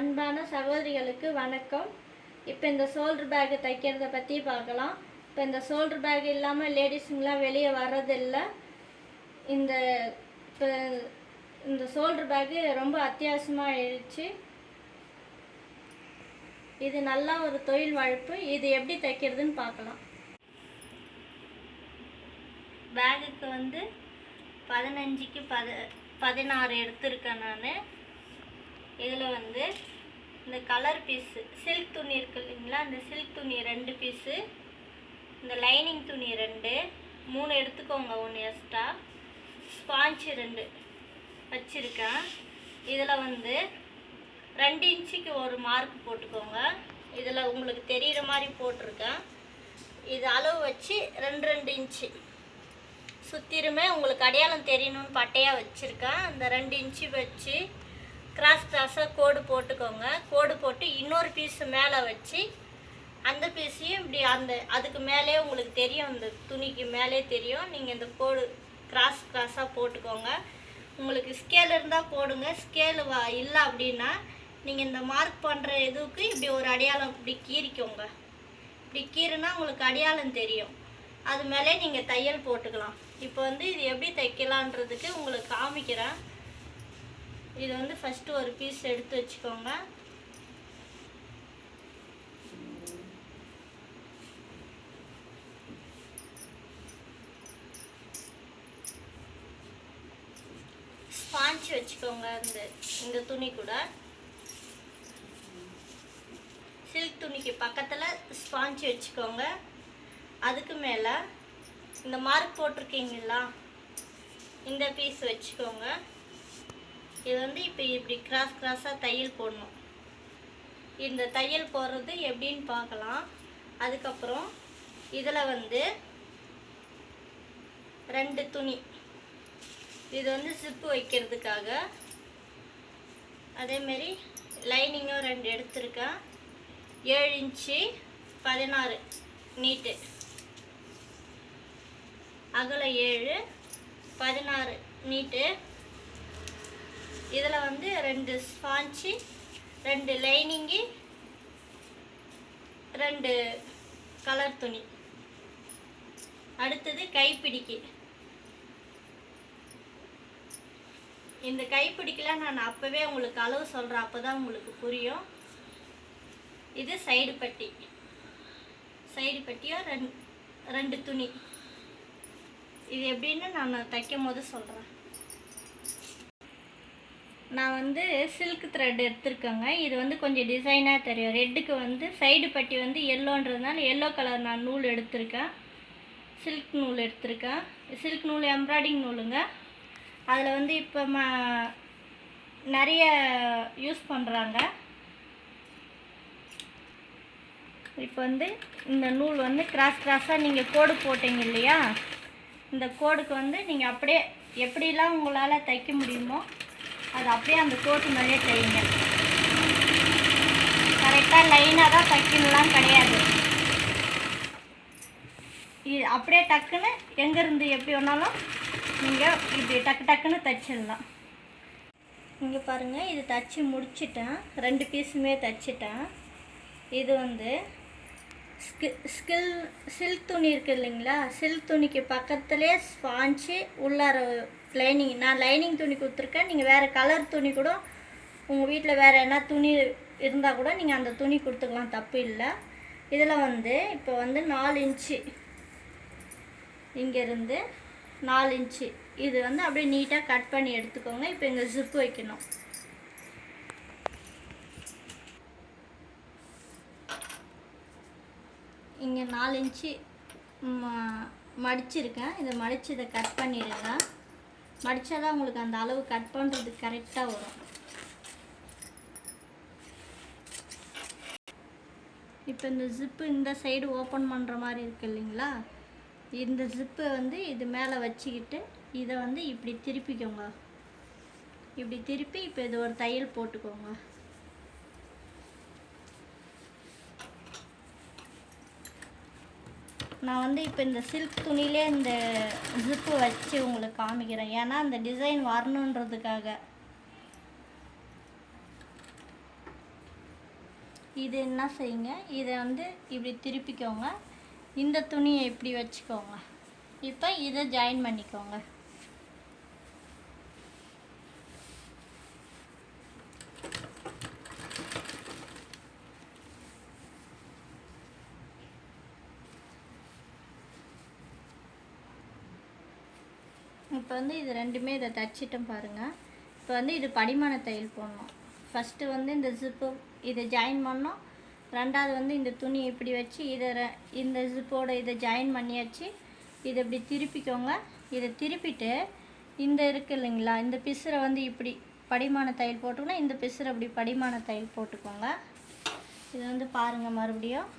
அன்பான சகோதரிகளுக்கு வணக்கம். இப்போ இந்த ஷோல்டர் பேக்கு தைக்கிறத பற்றி பார்க்கலாம். இப்போ இந்த ஷோல்டர் பேக் இல்லாமல் லேடிஸுங்களாம் வெளியே வர்றதில்லை. இந்த இப்போ இந்த ஷோல்டர் பேக்கு ரொம்ப அத்தியாவசியமாக ஆயிடுச்சு. இது நல்லா ஒரு தொழில் வாய்ப்பு இது எப்படி தைக்கிறதுன்னு பார்க்கலாம். பேகுக்கு வந்து பதினஞ்சுக்கு பத பதினாறு எடுத்திருக்கேன் நான். இதில் வந்து இந்த கலர் பீஸு சில்க் துணி இருக்கு இல்லைங்களா இந்த சில்க் துணி ரெண்டு பீஸு இந்த லைனிங் துணி ரெண்டு மூணு எடுத்துக்கோங்க ஒன்று எக்ஸ்ட்ரா ஸ்பாஞ்சு ரெண்டு வச்சுருக்கேன். இதில் வந்து ரெண்டு இன்ச்சுக்கு ஒரு மார்க் போட்டுக்கோங்க. இதில் உங்களுக்கு தெரிகிற மாதிரி போட்டிருக்கேன். இது அளவு வச்சு ரெண்டு ரெண்டு இன்ச்சு. சுற்றிலுமே உங்களுக்கு அடையாளம் தெரியணும்னு பட்டையாக வச்சுருக்கேன். அந்த ரெண்டு இன்ச்சு வச்சு கிராஸ் கிராஸாக கோடு போட்டுக்கோங்க. கோடு போட்டு இன்னொரு பீஸு மேலே வச்சு அந்த பீஸையும் இப்படி அந்த அதுக்கு மேலே உங்களுக்கு தெரியும் இந்த துணிக்கு மேலே தெரியும். நீங்கள் இந்த கோடு கிராஸ் கிராஸாக போட்டுக்கோங்க. உங்களுக்கு ஸ்கேல் இருந்தால் போடுங்க. ஸ்கேல் வா இல்லை அப்படின்னா நீங்கள் இந்த மார்க் பண்ணுற இதுக்கு இப்படி ஒரு அடையாளம் இப்படி கீறிக்கோங்க. இப்படி கீறுனா உங்களுக்கு அடையாளம் தெரியும். அது மேலே நீங்கள் தையல் போட்டுக்கலாம். இப்போ வந்து இது எப்படி தைக்கலான்றதுக்கு உங்களுக்கு காமிக்கிறேன். இது வந்து ஃபஸ்ட்டு ஒரு பீஸ் எடுத்து வச்சுக்கோங்க. ஸ்பாஞ்ச் வச்சுக்கோங்க இந்த இந்த துணி கூட. சில்க் துணிக்கு பக்கத்தில் ஸ்பாஞ்ச் வச்சுக்கோங்க. அதுக்கு மேலே இந்த மார்க் போட்டிருக்கீங்களா இந்த பீஸ் வச்சுக்கோங்க. இது வந்து இப்போ இப்படி கிராஸ் கிராஸாக தையல் போடணும். இந்த தையல் போடுறது எப்படின்னு பார்க்கலாம். அதுக்கப்புறம் இதில் வந்து ரெண்டு துணி. இது வந்து சிப்பு வைக்கிறதுக்காக. அதேமாரி லைனிங்கும் ரெண்டு எடுத்திருக்கேன் ஏழு இன்ச்சு பதினாறு நீட்டு அகல ஏழு பதினாறு நீட்டு இதில் வந்து ரெண்டு ஸ்பாஞ்சு ரெண்டு லைனிங்கு ரெண்டு கலர் துணி. அடுத்தது கைப்பிடிக்கு. இந்த கைப்பிடிக்கெலாம் நான் அப்போவே உங்களுக்கு அளவு சொல்கிறேன் அப்போ தான் உங்களுக்கு புரியும். இது சைடு பட்டி. சைடு பட்டியோ ரெண்டு ரெண்டு துணி. இது எப்படின்னு நான் தைக்கும் போது சொல்கிறேன் நான் வந்து சில்க் த்ரெட் எடுத்திருக்கேங்க. இது வந்து கொஞ்சம் டிசைனாக தெரியும். ரெட்டுக்கு வந்து சைடு பட்டி வந்து எல்லோன்றதுனால எல்லோ கலர் நான் நூல் எடுத்திருக்கேன். சில்க் நூல் எடுத்திருக்கேன். சில்க் நூல் எம்ப்ராய்டிங் நூலுங்க. அதில் வந்து இப்போ ம நிறைய யூஸ் பண்ணுறாங்க இப்போ வந்து இந்த நூல் வந்து கிராஸ் கிராஸாக நீங்கள் கோடு போட்டீங்க இல்லையா? இந்த கோடுக்கு வந்து நீங்கள் அப்படியே எப்படிலாம் உங்களால் தைக்க முடியுமோ அது அப்படியே அந்த கோட்டு மேலே தையுங்க. கரெக்டாக லைனாக தான் தைக்கணும்லாம் கிடையாது. இது அப்படியே டக்குன்னு எங்கேருந்து எப்படி வேணாலும் நீங்கள் இப்படி டக்கு டக்குன்னு தைச்சிடலாம். இங்கே பாருங்கள் இது தைச்சி முடிச்சிட்டேன். ரெண்டு பீஸுமே தைச்சிட்டேன். இது வந்து ஸ்கில் சில்க் துணி இருக்குது இல்லைங்களா? சில்க் துணிக்கு பக்கத்துலேயே ஸ்பாஞ்சு உள்ளார லைனிங் நான் லைனிங் துணி கொடுத்துருக்கேன். நீங்கள் வேறு கலர் துணி கூட உங்கள் வீட்டில் வேறு என்ன துணி இருந்தால் கூட நீங்கள் அந்த துணி கொடுத்துக்கலாம். தப்பு இல்லை. இதில் வந்து இப்போ வந்து நாலு இன்ச்சு. இங்கேருந்து நாலு இன்ச்சு. இது வந்து அப்படியே நீட்டாக கட் பண்ணி எடுத்துக்கோங்க. இப்போ இங்கே ஜிப்பு வைக்கணும். இங்கே நாலு இன்ச்சு ம- மடிச்சிருக்கேன். இதை மடித்து இதை கட் பண்ணிடுங்க. மடித்தா தான் உங்களுக்கு அந்த அளவு கட் பண்ணுறது கரெக்டாக வரும். இப்போ இந்த ஜிப்பு இந்த சைடு ஓப்பன் பண்ணுற மாதிரி இருக்கு இல்லைங்களா? இந்த ஜிப்பை வந்து இது மேலே வச்சுக்கிட்டு இதை வந்து இப்படி திருப்பிக்கோங்க. இப்படி திருப்பி இப்போ இது ஒரு தையல் போட்டுக்கோங்க. நான் வந்து இப்போ இந்த சில்க் துணியிலே இந்த ஜிப்பு வச்சு உங்களுக்கு காமிக்கிறேன். ஏன்னா அந்த டிசைன் வரணுன்றதுக்காக. இது என்ன செய்யுங்க? இதை வந்து இப்படி திருப்பிக்கோங்க. இந்த துணியை இப்படி வச்சுக்கோங்க. இப்போ இதை ஜாயின் பண்ணிக்கோங்க. இப்போ வந்து இது ரெண்டுமே இதை தச்சிட்டோம் பாருங்கள் இப்போ வந்து இது படிமான தையல் போடணும். ஃபஸ்ட்டு வந்து இந்த ஜிப்பு இதை ஜாயின் பண்ணோம் ரெண்டாவது வந்து இந்த துணி இப்படி வச்சு இதை இந்த ஜிப்போட இதை ஜாயின் பண்ணியாச்சு. இதை இப்படி திருப்பிக்கோங்க. இதை திருப்பிட்டு இந்த இருக்கு இல்லைங்களா இந்த பிசுரை வந்து இப்படி படிமான தையல் போட்டுக்கணும் இந்த பிசுரை இப்படி படிமான தையல் போட்டுக்கோங்க. இது வந்து பாருங்கள் மறுபடியும்.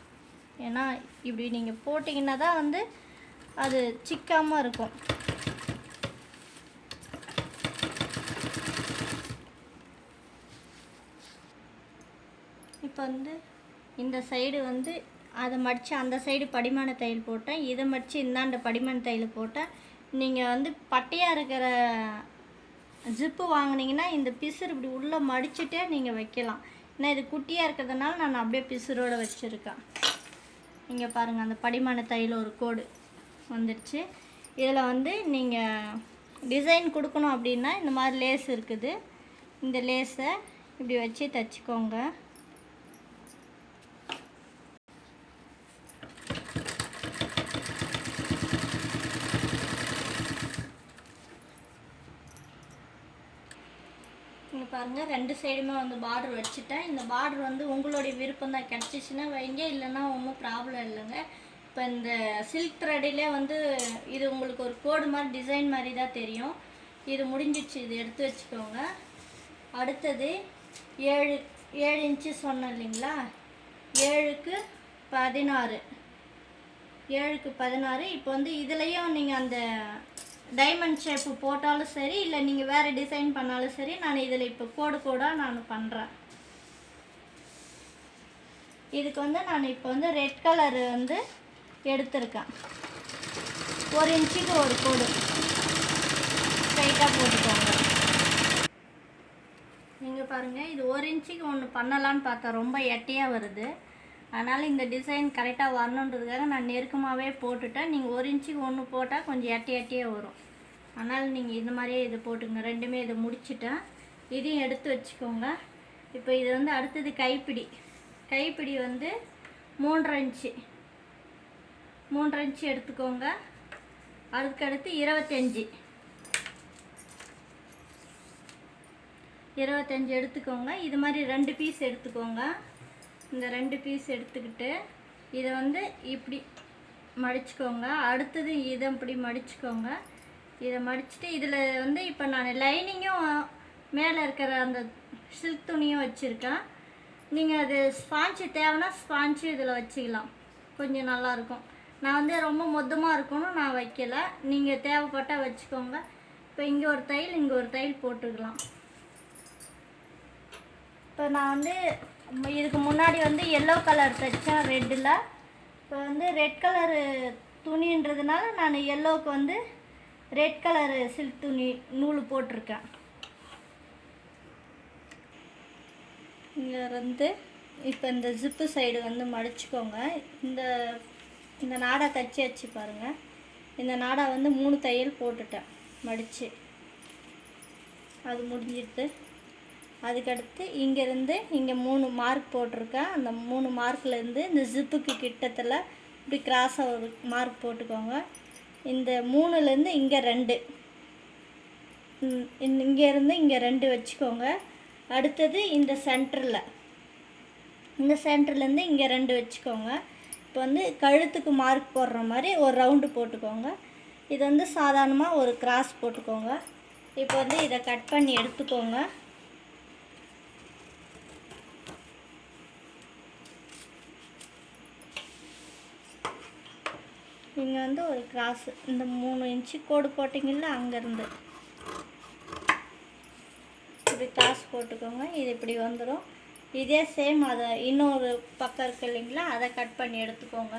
ஏன்னா இப்படி நீங்கள் போட்டிங்கன்னா தான் வந்து அது சிக்காமல் இருக்கும். வந்து இந்த சைடு வந்து அதை மடித்து அந்த சைடு படிமான தையல் போட்டேன். இதை மடித்து இந்தாண்ட படிமான தையல் போட்டேன். நீங்கள் வந்து பட்டையாக இருக்கிற ஜிப்பு வாங்கினீங்கன்னா இந்த பிசுறு இப்படி உள்ளே மடிச்சுட்டே நீங்கள் வைக்கலாம். ஏன்னா இது குட்டியாக இருக்கிறதுனால நான் அப்படியே பிசுரோடு வச்சுருக்கேன். இங்கே பாருங்கள் அந்த படிமான தையல் ஒரு கோடு வந்துடுச்சு இதில் வந்து நீங்கள் டிசைன் கொடுக்கணும் அப்படின்னா இந்த மாதிரி லேஸ் இருக்குது. இந்த லேஸை இப்படி வச்சு தைச்சிக்கோங்க இங்கே பாருங்கள் ரெண்டு சைடுமே வந்து பார்டர் வச்சுட்டேன். இந்த பார்டர் வந்து உங்களுடைய விருப்பம் தான். கிடச்சிச்சின்னா வைங்க. இல்லைன்னா ஒன்றும் ப்ராப்ளம் இல்லைங்க. இப்போ இந்த சில்க் த்ரெடிலே வந்து இது உங்களுக்கு ஒரு கோடு மாதிரி டிசைன் மாதிரி தான் தெரியும். இது முடிஞ்சிடுச்சு இது எடுத்து வச்சுக்கோங்க. அடுத்தது ஏழு ஏழு இன்ச்சு சொன்னேன் இல்லைங்களா? ஏழுக்கு பதினாறு. ஏழுக்கு பதினாறு. இப்போ வந்து இதுலேயும் நீங்கள் அந்த டைமண்ட் ஷேப்பு போட்டாலும் சரி இல்லை நீங்கள் வேறு டிசைன் பண்ணாலும் சரி நான் இதில் இப்போ கோடு கோடாக நான் பண்ணுறேன் இதுக்கு வந்து நான் இப்போ வந்து ரெட் கலர் வந்து எடுத்திருக்கேன். ஒரு இன்ச்சுக்கு ஒரு கோடு. ஸ்ட்ரைட்டாக போட்டுக்கோங்க. நீங்கள் பாருங்கள் இது ஒரு இன்ச்சுக்கு ஒன்று பண்ணலான்னு பார்த்தா ரொம்ப எட்டையாக வருது. அதனால் இந்த டிசைன் கரெக்டாக வரணுன்றதுக்காக நான் நெருக்கமாகவே போட்டுட்டேன். நீங்கள் ஒரு இன்ச்சுக்கு ஒன்று போட்டால் கொஞ்சம் எட்டி எட்டியே வரும். அதனால் நீங்கள் இந்த மாதிரியே இது போட்டுங்க. ரெண்டுமே இதை முடிச்சிட்டேன். இதையும் எடுத்து வச்சுக்கோங்க. இப்போ இது வந்து அடுத்தது கைப்பிடி. கைப்பிடி வந்து மூன்றரை இன்ச்சு மூன்றரை இன்ச்சு எடுத்துக்கோங்க. அதுக்கடுத்து இருபத்தஞ்சி. இருபத்தஞ்சி எடுத்துக்கோங்க. இது மாதிரி ரெண்டு பீஸ் எடுத்துக்கோங்க. இந்த ரெண்டு பீஸ் எடுத்துக்கிட்டு இதை வந்து இப்படி மடிச்சுக்கோங்க. அடுத்தது இதை இப்படி மடிச்சுக்கோங்க. இதை மடிச்சுட்டு இதில் வந்து இப்போ நான் லைனிங்கும் மேலே இருக்கிற அந்த சில்க் துணியும் வச்சுருக்கேன். நீங்கள் அது ஸ்பாஞ்சு தேவைன்னா ஸ்பாஞ்சு இதில் வச்சுக்கலாம். கொஞ்சம் நல்லாயிருக்கும். நான் வந்து ரொம்ப மொத்தமாக இருக்கணும் நான் வைக்கலை. நீங்கள் தேவைப்பட்டால் வச்சுக்கோங்க. இப்போ இங்கே ஒரு தையல் இங்கே ஒரு தையல் போட்டுக்கலாம். இப்போ நான் வந்து இதுக்கு முன்னாடி வந்து எல்லோ கலர் தைச்சேன் ரெட்டில் இப்போ வந்து ரெட் கலரு துணின்றதுனால நான் எல்லோவுக்கு வந்து ரெட் கலரு சில்க் துணி நூல் போட்டிருக்கேன். இங்கே வந்து இப்போ இந்த ஜிப்பு சைடு வந்து மடிச்சுக்கோங்க. இந்த இந்த நாடா தச்சு வச்சு பாருங்கள் இந்த நாடா வந்து மூணு தையல் போட்டுட்டேன் மடித்து அது முடிஞ்சிடுது. அதுக்கடுத்து இங்கேருந்து இங்கே மூணு மார்க் போட்டிருக்கேன். அந்த மூணு மார்க்லேருந்து இந்த ஜிப்புக்கு கிட்டத்தில் இப்படி கிராஸாக ஒரு மார்க் போட்டுக்கோங்க. இந்த மூணுலேருந்து இங்கே ரெண்டு. இங்கேருந்து இங்கே ரெண்டு வச்சுக்கோங்க. அடுத்தது இந்த சென்டரில் இந்த சென்டர்லேருந்து இங்கே ரெண்டு வச்சுக்கோங்க. இப்போ வந்து கழுத்துக்கு மார்க் போடுற மாதிரி ஒரு ரவுண்டு போட்டுக்கோங்க. இது வந்து சாதாரணமாக ஒரு கிராஸ் போட்டுக்கோங்க. இப்போ வந்து இதை கட் பண்ணி எடுத்துக்கோங்க. இங்கே வந்து ஒரு கிராஸ். இந்த மூணு இன்ச்சு கோடு போட்டிங்கள்ல அங்கேருந்து இப்படி கிராஸ் போட்டுக்கோங்க இது இப்படி வந்துடும் இதே சேம் அதை இன்னொரு பக்கம் இருக்கு இல்லைங்களா அதை கட் பண்ணி எடுத்துக்கோங்க.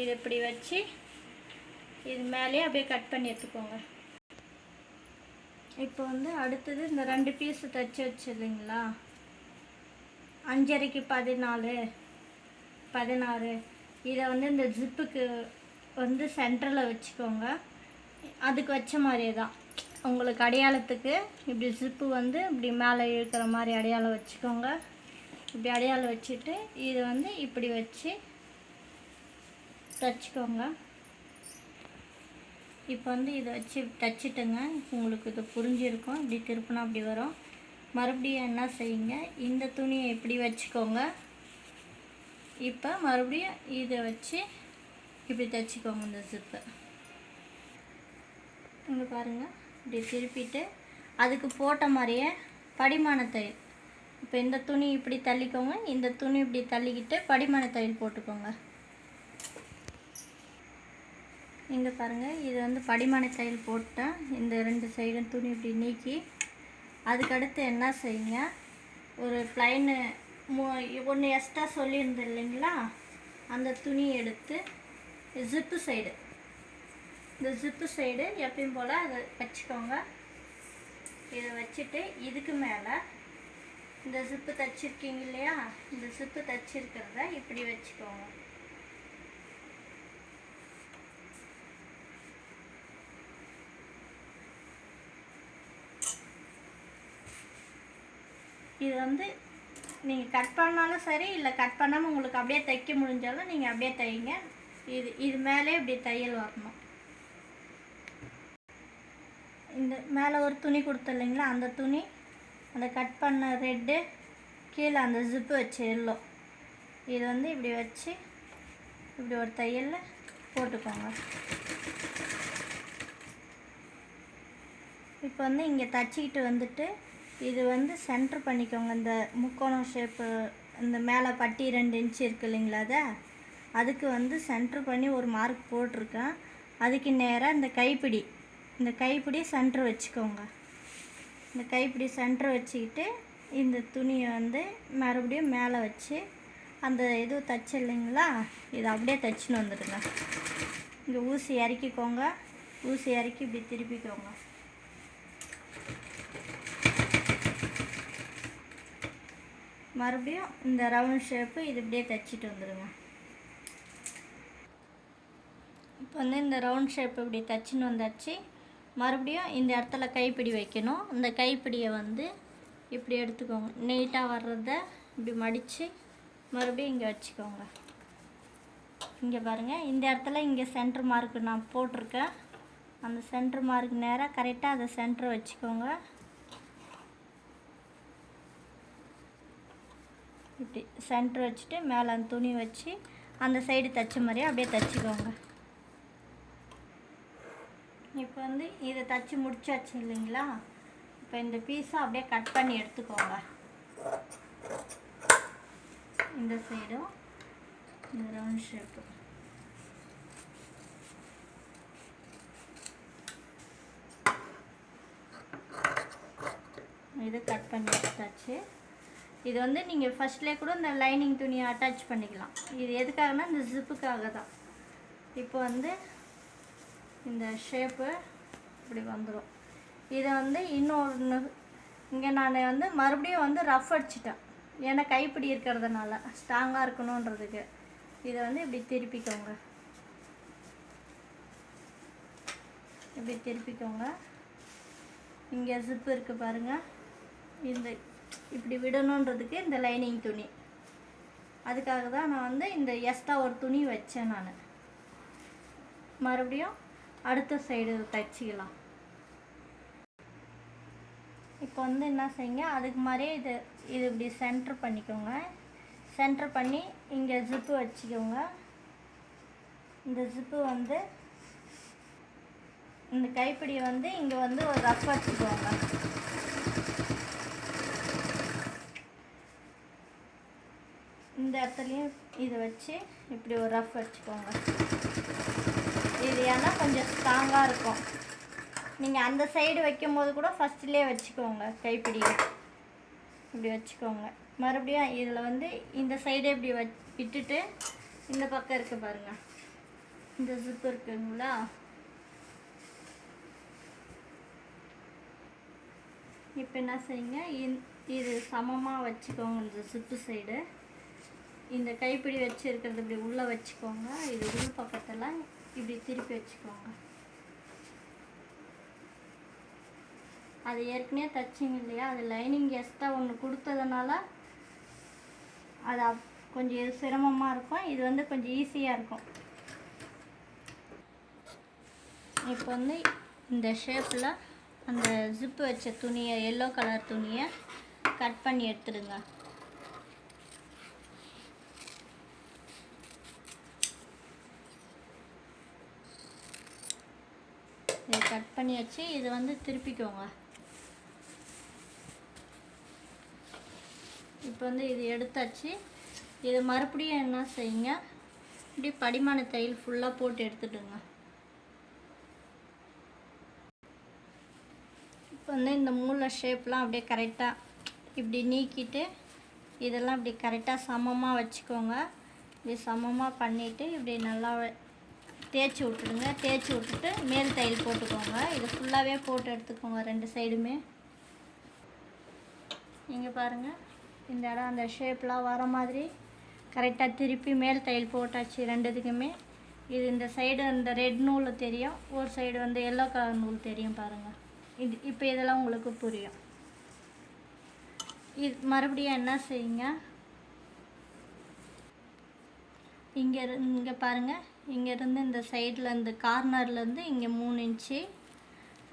இது இப்படி வச்சு இது மேலேயே அப்படியே கட் பண்ணி எடுத்துக்கோங்க. இப்போ வந்து அடுத்தது இந்த ரெண்டு பீஸ் தைச்சி வச்சு இல்லைங்களா? அஞ்சரைக்கு பதினாலு பதினாறு. இதை வந்து இந்த ஜிப்புக்கு வந்து சென்டரில் வச்சுக்கோங்க. அதுக்கு வச்ச மாதிரியே தான். உங்களுக்கு அடையாளத்துக்கு இப்படி ஜிப்பு வந்து இப்படி மேலே இழுக்கிற மாதிரி அடையாளம் வச்சுக்கோங்க. இப்படி அடையாளம் வச்சுட்டு இது வந்து இப்படி வச்சு தச்சுக்கோங்க. இப்போ வந்து இதை வச்சு தச்சுட்டுங்க. உங்களுக்கு இது புரிஞ்சிருக்கும். இப்படி திருப்பினா அப்படி வரும். மறுபடியும் என்ன செய்யுங்க? இந்த துணியை இப்படி வச்சுக்கோங்க. இப்போ மறுபடியும் இதை வச்சு இப்படி தைச்சிக்கோங்க இந்த ஜிப்பை இங்கே பாருங்கள் இப்படி திருப்பிட்டு அதுக்கு போட்ட மாதிரியே படிமான தையல் இப்போ இந்த துணி இப்படி தள்ளிக்கோங்க. இந்த துணி இப்படி தள்ளிக்கிட்டு படிமான தையல் போட்டுக்கோங்க. இங்கே பாருங்கள் இது வந்து படிமான தையல் போட்டேன் இந்த ரெண்டு சைடும் துணி இப்படி நீக்கி அதுக்கடுத்து என்ன செய்யுங்க? ஒரு பிளைனு மூ ஒன்று எக்ஸ்ட்ரா சொல்லியிருந்தேன் இல்லைங்களா? அந்த துணி எடுத்து ஜிப்பு சைடு இந்த ஜிப்பு சைடு எப்பயும் போல் அதை வச்சுக்கோங்க. இதை வச்சுட்டு இதுக்கு மேலே இந்த ஜிப்பு தைச்சிருக்கீங்க இல்லையா? இந்த ஜிப்பு தைச்சிருக்கிறத இப்படி வச்சுக்கோங்க. இது வந்து நீங்கள் கட் பண்ணாலும் சரி இல்லை கட் பண்ணாமல் உங்களுக்கு அப்படியே தைக்க முடிஞ்சாலும் நீங்கள் அப்படியே தைங்க. இது இது மேலே இப்படி தையல் வரணும். இந்த மேலே ஒரு துணி கொடுத்த இல்லைங்களா? அந்த துணி அந்த கட் பண்ண ரெட்டு கீழே அந்த ஜிப்பு வச்சு எல்லோ. இது வந்து இப்படி வச்சு இப்படி ஒரு தையலில் போட்டுக்கோங்க. இப்போ வந்து இங்கே தச்சிக்கிட்டு வந்துட்டு இது வந்து சென்ட்ரு பண்ணிக்கோங்க. இந்த முக்கோணம் ஷேப்பு இந்த மேலே பட்டி ரெண்டு இன்ச்சு இருக்கு இல்லைங்களா அதை? அதுக்கு வந்து சென்ட்ரு பண்ணி ஒரு மார்க் போட்டிருக்கேன். அதுக்கு நேராக இந்த கைப்பிடி இந்த கைப்பிடி சென்டர் வச்சுக்கோங்க. இந்த கைப்பிடி சென்டர் வச்சுக்கிட்டு இந்த துணியை வந்து மறுபடியும் மேலே வச்சு அந்த இது தச்சு இல்லைங்களா இதை அப்படியே தச்சுன்னு வந்துடுங்க. இங்கே ஊசி இறக்கிக்கோங்க. ஊசி இறக்கி இப்படி திருப்பிக்கோங்க. மறுபடியும் இந்த ரவுண்ட் ஷேப்பு இது இப்படியே தைச்சிட்டு வந்துடுங்க. இப்போ வந்து இந்த ரவுண்ட் ஷேப் இப்படி தச்சுன்னு வந்தாச்சு மறுபடியும் இந்த இடத்துல கைப்பிடி வைக்கணும். இந்த கைப்பிடியை வந்து இப்படி எடுத்துக்கோங்க. நீட்டாக வர்றத இப்படி மடித்து மறுபடியும் இங்கே வச்சுக்கோங்க. இங்கே பாருங்கள் இந்த இடத்துல இங்கே சென்ட்ரு மார்க் நான் போட்டிருக்கேன். அந்த சென்ட்ரு மார்க் நேராக கரெக்டாக அதை சென்ட்ரு வச்சுக்கோங்க. இப்படி சென்ட்ரு வச்சுட்டு மேலே அந்த துணி வச்சு அந்த சைடு தைச்ச மாதிரியே அப்படியே தைச்சிக்கோங்க. இப்போ வந்து இதை தச்சு முடிச்சாச்சு இல்லைங்களா? இப்போ இந்த பீஸை அப்படியே கட் பண்ணி எடுத்துக்கோங்க. இந்த சைடும் இந்த ரவுண்ட் ஷேப்பு. இதை கட் பண்ணி எடுத்தாச்சு. இது வந்து நீங்கள் ஃபஸ்ட்லேயே கூட இந்த லைனிங் துணியை அட்டாச் பண்ணிக்கலாம். இது எதுக்காகனா இந்த ஜிப்புக்காக தான். இப்போ வந்து இந்த ஷேப்பு இப்படி வந்துடும் இதை வந்து இன்னொன்று இங்கே நான் வந்து மறுபடியும் வந்து ரஃப் அடிச்சிட்டேன். ஏன்னா கைப்பிடி இருக்கிறதுனால ஸ்ட்ராங்காக இருக்கணுன்றதுக்கு இதை வந்து இப்படி திருப்பிக்கோங்க. இப்படி திருப்பிக்கோங்க. இங்கே ஜிப்பு இருக்குது பாருங்கள் இந்த இப்படி விடணுன்றதுக்கு இந்த லைனிங் துணி. அதுக்காக தான் நான் வந்து இந்த எக்ஸ்ட்ரா ஒரு துணி வச்சேன் நான். மறுபடியும் அடுத்த சைடு தைச்சிக்கலாம். இப்போ வந்து என்ன செய்யுங்க? அதுக்கு மாதிரியே இது இது இப்படி சென்டர் பண்ணிக்கோங்க. சென்டர் பண்ணி இங்கே ஜிப்பு வச்சுக்கோங்க. இந்த ஜிப்பு வந்து இந்த கைப்பிடியை வந்து இங்கே வந்து ஒரு ரஃப் வச்சுக்கோங்க. இந்த இடத்துலையும் இதை வச்சு இப்படி ஒரு ரஃப் வச்சுக்கோங்க. இது ஏன்னா கொஞ்சம் ஸ்ட்ராங்காக இருக்கும். நீங்கள் அந்த சைடு வைக்கும்போது கூட ஃபஸ்ட்லேயே வச்சுக்கோங்க கைப்பிடியை இப்படி வச்சுக்கோங்க. மறுபடியும் இதில் வந்து இந்த சைடே இப்படி வ விட்டுட்டு இந்த பக்கம் இருக்குது பாருங்கள் இந்த ஜிப்பு இருக்குங்களா? இப்போ என்ன செய்யுங்க? இந் இது சமமாக வச்சுக்கோங்க இந்த சுப்பு சைடு இந்த கைப்பிடி வச்சுருக்கிறது இப்படி உள்ளே வச்சுக்கோங்க. இது உள் பக்கத்தில் இப்படி திருப்பி வச்சுக்கோங்க. அது ஏற்கனவே தச்சிங்க இல்லையா? அது லைனிங் எக்ஸ்ட்ரா ஒன்று கொடுத்ததுனால அது அப்- கொஞ்சம் சிரமமாக இருக்கும். இது வந்து கொஞ்சம் ஈஸியாக இருக்கும். இப்போ வந்து இந்த ஷேப்பில் அந்த ஜிப்பு வச்ச துணியை எல்லோ கலர் துணியை கட் பண்ணி எடுத்துடுங்க இதை கட் பண்ணியாச்சு. இது வந்து திருப்பிக்கோங்க. இப்போ வந்து இது எடுத்தாச்சு. இது மறுபடியும் என்ன செய்யுங்க? இப்படி படிமான தையல் ஃபுல்லாக போட்டு எடுத்துடுங்க இப்போ வந்து இந்த மூளை ஷேப்லாம் அப்படியே கரெக்டாக இப்படி நீக்கிட்டு இதெல்லாம் இப்படி கரெக்டாக சமமாக வச்சுக்கோங்க. இப்படி சமமாக பண்ணிவிட்டு இப்படி நல்லா தேய்ச்சி விட்டுடுங்க. தேய்ச்சி விட்டுட்டு மேல் தையல் போட்டுக்கோங்க. இது ஃபுல்லாகவே போட்டு எடுத்துக்கோங்க ரெண்டு சைடுமே இங்கே பாருங்கள் இந்த இடம் அந்த ஷேப்லாம் வர மாதிரி கரெக்டாக திருப்பி மேல் தையல் போட்டாச்சு ரெண்டுத்துக்குமே இது இந்த சைடு அந்த ரெட் நூல் தெரியும். ஒரு சைடு வந்து எல்லோ கலர் நூல் தெரியும் பாருங்கள் இது இப்போ இதெல்லாம் உங்களுக்கு புரியும். இது மறுபடியும் என்ன செய்யுங்க? இங்கே இங்கே பாருங்கள் இங்கேருந்து இந்த சைடில் இந்த கார்னர்லேருந்து இங்கே மூணு இன்ச்சு.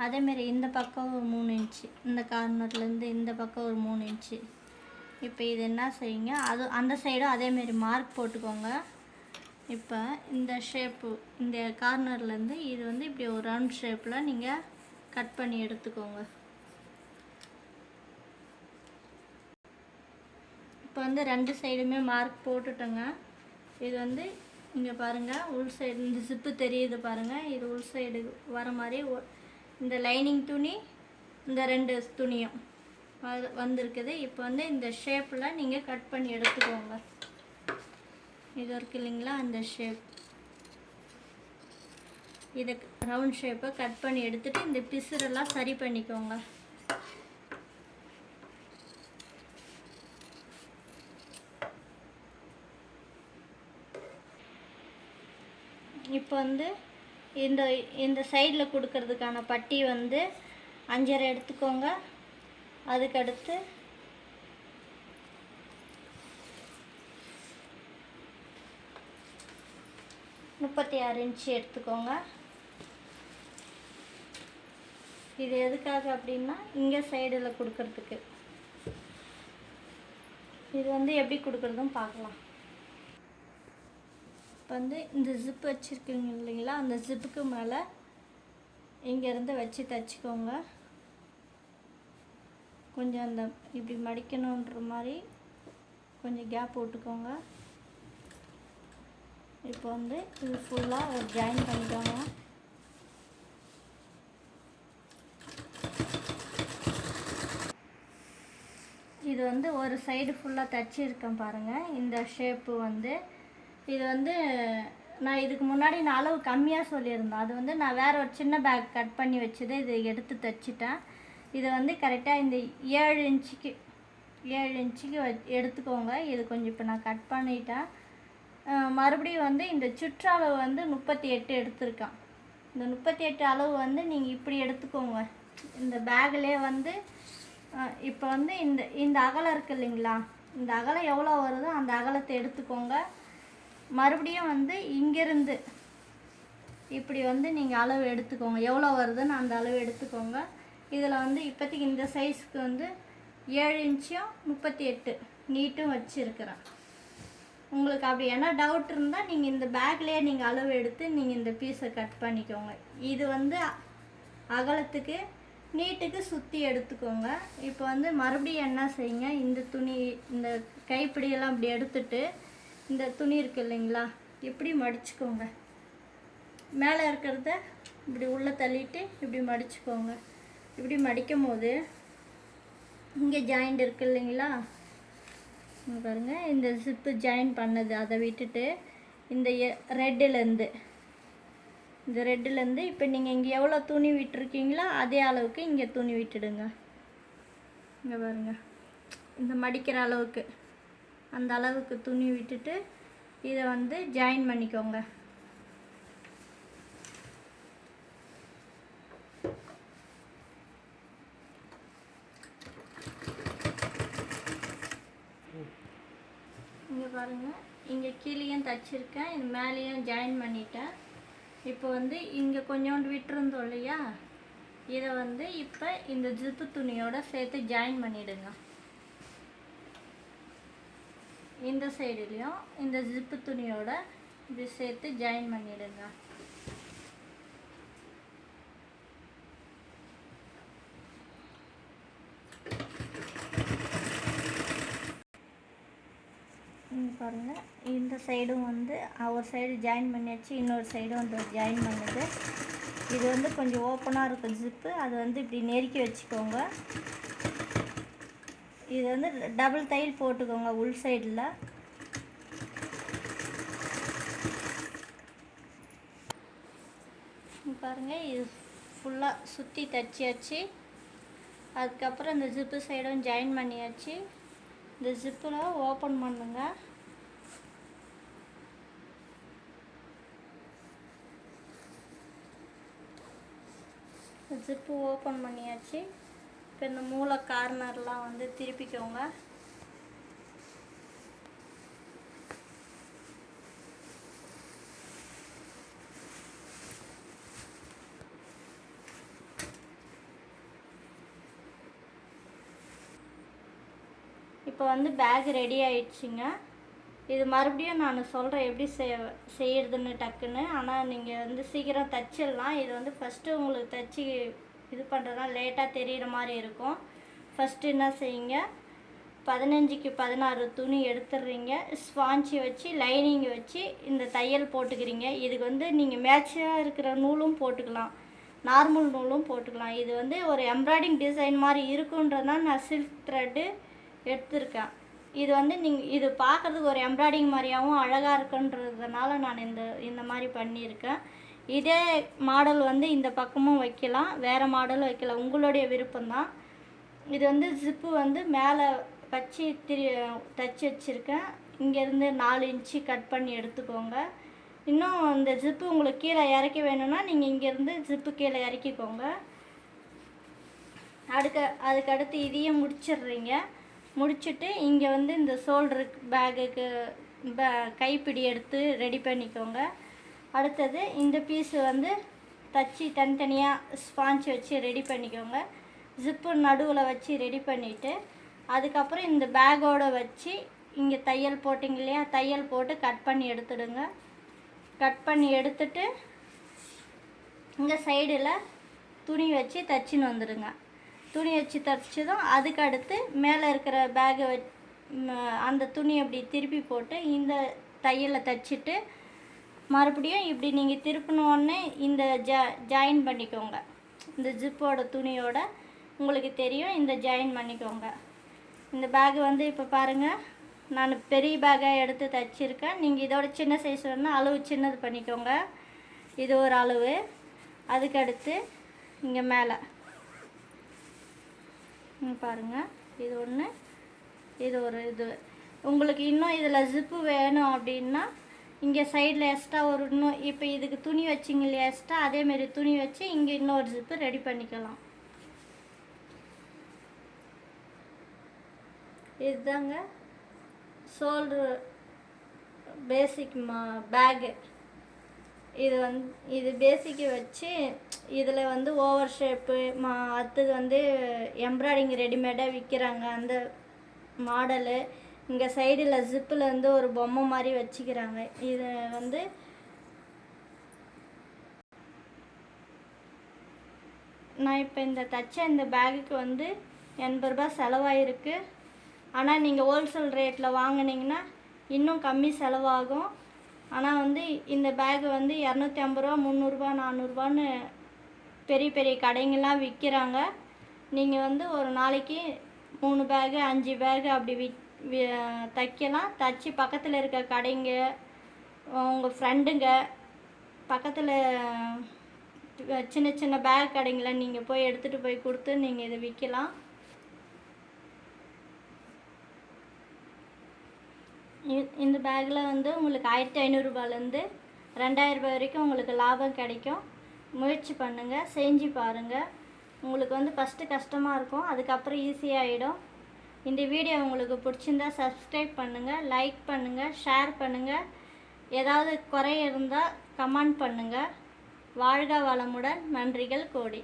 அதேமாரி இந்த பக்கம் ஒரு மூணு இன்ச்சு. இந்த கார்னர்லேருந்து இந்த பக்கம் ஒரு மூணு இன்ச்சு. இப்போ இது என்ன செய்யுங்க? அது அந்த சைடும் அதேமாரி மார்க் போட்டுக்கோங்க. இப்போ இந்த ஷேப்பு இந்த கார்னர்லேருந்து இது வந்து இப்படி ஒரு ரவுண்ட் ஷேப்பில் நீங்கள் கட் பண்ணி எடுத்துக்கோங்க. இப்போ வந்து ரெண்டு சைடுமே மார்க் போட்டுட்டோங்க. இது வந்து இங்கே பாருங்கள் உள் சைடு இந்த ஜிப்பு தெரியுது பாருங்கள் இது உள் சைடு வர மாதிரி இந்த லைனிங் துணி இந்த ரெண்டு துணியும் வ- வந்திருக்குது. இப்போ வந்து இந்த ஷேப்பில் நீங்கள் கட் பண்ணி எடுத்துக்கோங்க. இது இருக்கு இல்லைங்களா அந்த ஷேப் இதை ரவுண்ட் ஷேப்பை கட் பண்ணி எடுத்துகிட்டு இந்த பிசுரெல்லாம் சரி பண்ணிக்கோங்க. இப்போ வந்து இந்த இந்த சைடில் கொடுக்கறதுக்கான பட்டி வந்து அஞ்சரை எடுத்துக்கோங்க. அதுக்கடுத்து முப்பத்தி ஆறு இன்ச்சு எடுத்துக்கோங்க. இது எதுக்காக அப்படின்னா இங்கே சைடில் கொடுக்கறதுக்கு. இது வந்து எப்படி கொடுக்குறதும் பார்க்கலாம். இப்போ வந்து இந்த ஜிப் வச்சுருக்கீங்க இல்லைங்களா அந்த ஜிப்புக்கு மேலே இங்கேருந்து வச்சு தைச்சிக்கோங்க. கொஞ்சம் அந்த இப்படி மடிக்கணுன்ற மாதிரி கொஞ்சம் கேப் விட்டுக்கோங்க இப்போ வந்து இது ஃபுல்லாக ஒரு ஜாயின் பண்ணிக்கோங்க. இது வந்து ஒரு சைடு ஃபுல்லாக தச்சிருக்கேன் பாருங்கள் இந்த ஷேப்பு வந்து இது வந்து நான் இதுக்கு முன்னாடி நான் அளவு கம்மியாக சொல்லியிருந்தேன் அது வந்து நான் வேறு ஒரு சின்ன பேக் கட் பண்ணி வச்சதை இது எடுத்து தைச்சிட்டேன். இது வந்து கரெக்டாக இந்த ஏழு இன்ச்சுக்கு ஏழு இன்ச்சுக்கு வ- எடுத்துக்கோங்க. இது கொஞ்சம் இப்போ நான் கட் பண்ணிட்டேன். மறுபடியும் வந்து இந்த சுற்றளவு வந்து முப்பத்தி எட்டு எடுத்திருக்கேன். இந்த முப்பத்தி எட்டு அளவு வந்து நீங்கள் இப்படி எடுத்துக்கோங்க. இந்த பேக்லேயே வந்து இப்போ வந்து இந்த இந்த அகலம் இருக்கு இல்லைங்களா? இந்த அகலம் எவ்வளோ வருதோ அந்த அகலத்தை எடுத்துக்கோங்க. மறுபடியும் வந்து இங்கேருந்து. இப்படி வந்து நீங்கள் அளவு எடுத்துக்கோங்க. எவ்வளோ வருதுன்னு அந்த அளவு எடுத்துக்கோங்க. இதில் வந்து இப்போதைக்கு இந்த சைஸ்க்கு வந்து ஏழு இன்ச்சும் முப்பத்தி எட்டு நீட்டும் வச்சுருக்கிறேன். உங்களுக்கு அப்படி என்ன டவுட் இருந்தால் நீங்கள் இந்த பேக்லேயே நீங்கள் அளவு எடுத்து நீங்கள் இந்த பீஸை கட் பண்ணிக்கோங்க. இது வந்து அகலத்துக்கு நீட்டுக்கு சுற்றி எடுத்துக்கோங்க. இப்போ வந்து மறுபடியும் என்ன செய்யுங்க? இந்த துணி இந்த கைப்பிடியெல்லாம் இப்படி எடுத்துட்டு இந்த துணி இருக்கு இல்லைங்களா? இப்படி மடிச்சுக்கோங்க. மேலே இருக்கிறத இப்படி உள்ளே தள்ளிட்டு இப்படி மடிச்சுக்கோங்க. இப்படி மடிக்கும் போது இங்கே ஜாயிண்ட் இருக்கு இல்லைங்களா? இங்க பாருங்க இந்த ஜிப்பு ஜாயின் பண்ணது. அதை விட்டுட்டு இந்த ரெட்டுலேருந்து இந்த ரெட்டுலேருந்து இப்போ நீங்கள் இங்கே எவ்வளோ துணி விட்டுருக்கீங்களோ அதே அளவுக்கு இங்கே துணி விட்டுடுங்க. இங்கே பாருங்கள் இந்த மடிக்கிற அளவுக்கு. அந்த அளவுக்கு துணி விட்டுட்டு இதை வந்து ஜாயின் பண்ணிக்கோங்க. இங்கே பாருங்கள் இங்கே கீழேயும் தச்சிருக்கேன். இது மேலேயும் ஜாயின் பண்ணிட்டேன். இப்போ வந்து இங்கே கொஞ்சோண்டு விட்டுருந்தோம் இல்லையா? இதை வந்து இப்போ இந்த ஜிப்பு துணியோட சேர்த்து ஜாயின் பண்ணிவிடுங்க இந்த சைடுலேயும் இந்த ஜிப்பு துணியோட இது சேர்த்து ஜாயின் பண்ணிவிடுங்க இங்க பாருங்க. இந்த சைடும் வந்து ஒரு சைடு ஜாயின் பண்ணியாச்சு இன்னொரு சைடும் வந்து ஜாயின் பண்ணுது. இது வந்து கொஞ்சம் ஓப்பனாக இருக்கும் ஜிப்பு அது வந்து இப்படி நெருக்கி வச்சுக்கோங்க. இது வந்து டபுள் தையல் போட்டுக்கோங்க உள் சைடில் பாருங்கள் இது ஃபுல்லாக சுற்றி தச்சியாச்சு. அதுக்கப்புறம் இந்த ஜிப்பு சைடும் ஜாயின் பண்ணியாச்சு. இந்த ஜிப்பில் ஓப்பன் பண்ணுங்க. ஜிப்பு ஓப்பன் பண்ணியாச்சு. இப்போ இந்த மூளை கார்னர்லாம் வந்து திருப்பிக்கோங்க. இப்போ வந்து பேக் ரெடி ஆயிடுச்சுங்க. இது மறுபடியும் நான் சொல்கிறேன் எப்படி செய் செய்யறதுன்னு டக்குன்னு. ஆனால் நீங்கள் வந்து சீக்கிரம் தச்சிடலாம். இது வந்து ஃபஸ்ட்டு உங்களுக்கு தச்சு இது பண்ணுறதுனா லேட்டாக தெரிகிற மாதிரி இருக்கும். ஃபஸ்ட்டு என்ன செய்யுங்க? பதினஞ்சுக்கு பதினாறு துணி எடுத்துடுறீங்க ஸ்பாஞ்சி வச்சு லைனிங் வச்சு இந்த தையல் போட்டுக்கிறீங்க. இதுக்கு வந்து நீங்கள் மேட்சாக இருக்கிற நூலும் போட்டுக்கலாம். நார்மல் நூலும் போட்டுக்கலாம். இது வந்து ஒரு எம்ப்ராய்டிங் டிசைன் மாதிரி இருக்குன்றதுனால நான் சில்க் த்ரெட்டு எடுத்திருக்கேன். இது வந்து நீங்கள் இது பார்க்குறதுக்கு ஒரு எம்ப்ராய்டிங் மாதிரியாகவும் அழகாக இருக்குன்றதுனால நான் இந்த இந்த மாதிரி பண்ணியிருக்கேன். இதே மாடல் வந்து இந்த பக்கமும் வைக்கலாம் வேறு மாடலும் வைக்கலாம். உங்களுடைய விருப்பம்தான். இது வந்து ஜிப்பு வந்து மேலே வச்சு திரி தச்சு வச்சுருக்கேன். இங்கேருந்து நாலு இன்ச்சு கட் பண்ணி எடுத்துக்கோங்க. இன்னும் இந்த ஜிப்பு உங்களுக்கு கீழே இறக்கி வேணும்னா நீங்கள் இங்கேருந்து ஜிப்பு கீழே இறக்கிக்கோங்க. அடுக்க அதுக்கடுத்து இதையும் முடிச்சிடுறீங்க. முடிச்சுட்டு இங்கே வந்து இந்த ஷோல்டருக்கு பேகுக்கு பே கைப்பிடி எடுத்து ரெடி பண்ணிக்கோங்க. அடுத்தது இந்த பீஸு வந்து தச்சு தனித்தனியாக ஸ்பாஞ்ச் வச்சு ரெடி பண்ணிக்கோங்க. ஜிப்பு நடுவில் வச்சு ரெடி பண்ணிவிட்டு அதுக்கப்புறம் இந்த பேக்கோடு வச்சு இங்கே தையல் போட்டிங்க இல்லையா தையல் போட்டு கட் பண்ணி எடுத்துடுங்க. கட் பண்ணி எடுத்துட்டு இங்கே சைடில் துணி வச்சு தச்சுன்னு வந்துடுங்க. துணி வச்சு தைச்சதும் அதுக்கு அடுத்து மேலே இருக்கிற பேகை வ அந்த துணி அப்படி திருப்பி போட்டு இந்த தையலை தைச்சிட்டு மறுபடியும் இப்படி நீங்கள் திருப்பினோடனே இந்த ஜா ஜாயின் பண்ணிக்கோங்க. இந்த ஜிப்போட துணியோட உங்களுக்கு தெரியும் இந்த ஜாயின் பண்ணிக்கோங்க. இந்த பேக் வந்து இப்போ பாருங்கள் நான் பெரிய பேக்காக எடுத்து தைச்சிருக்கேன். நீங்கள் இதோட சின்ன சைஸ் வேணால் அளவு சின்னது பண்ணிக்கோங்க. இது ஒரு அளவு. அதுக்கடுத்து இங்கே மேலே. பாருங்கள் இது ஒன்று இது ஒரு இது. உங்களுக்கு இன்னும் இதில் ஜிப்பு வேணும் அப்படின்னா இங்கே சைடில் எக்ஸ்ட்ரா ஒரு இன்னும் இப்போ இதுக்கு துணி வச்சிங்க இல்லையா எக்ஸ்ட்ரா அதேமாரி துணி வச்சு இங்கே இன்னொரு ஜிப்பு ரெடி பண்ணிக்கலாம். இதுதாங்க ஷோல்ட்ரு பேசிக் மா பேகு இது வந்து இது பேசிக்கு வச்சு இதில் வந்து ஓவர் ஷேப்பு மா அடுத்தது வந்து எம்ப்ராய்டிங் ரெடிமேடாக விற்கிறாங்க அந்த மாடலு இங்கே சைடில் ஜிப்பில் வந்து ஒரு பொம்மை மாதிரி வச்சுக்கிறாங்க. இது வந்து நான் இப்போ இந்த தச்ச இந்த பேகுக்கு வந்து எண்பது ரூபாய் செலவாயிருக்கு. ஆனால் நீங்கள் ஹோல்சேல் ரேட்டில் வாங்குனீங்கன்னா இன்னும் கம்மி செலவாகும். ஆனால் வந்து இந்த பேகு வந்து இரநூத்தி ஐம்பது ரூபா முந்நூறுரூபா நானூறுரூபான்னு பெரிய பெரிய கடைங்கெல்லாம் விற்கிறாங்க நீங்கள் வந்து ஒரு நாளைக்கு மூணு பேகு அஞ்சு பேகு அப்படி விக் தைக்கலாம். தச்சு பக்கத்தில் இருக்க கடைங்க உங்கள் ஃப்ரெண்டுங்க பக்கத்தில் சின்ன சின்ன பேக் கடைங்கள நீங்கள் போய் எடுத்துகிட்டு போய் கொடுத்து நீங்கள் இதை விற்கலாம் இ- இந்த பேக்கில் வந்து உங்களுக்கு ஆயிரத்தி ஐநூறுரூபாலேருந்து ரெண்டாயிரம் ரூபாய் வரைக்கும் உங்களுக்கு லாபம் கிடைக்கும். முயற்சி பண்ணுங்கள் செஞ்சு பாருங்கள் உங்களுக்கு வந்து ஃபஸ்ட்டு கஷ்டமாக இருக்கும் அதுக்கப்புறம் ஈஸியாகிடும் இந்த வீடியோ உங்களுக்கு பிடிச்சிருந்தா சப்ஸ்கிரைப் பண்ணுங்கள் லைக் பண்ணுங்கள் ஷேர் பண்ணுங்கள் ஏதாவது குறை இருந்தால் கமெண்ட் பண்ணுங்கள் வாழ்க வளமுடன். நன்றிகள் கோடி.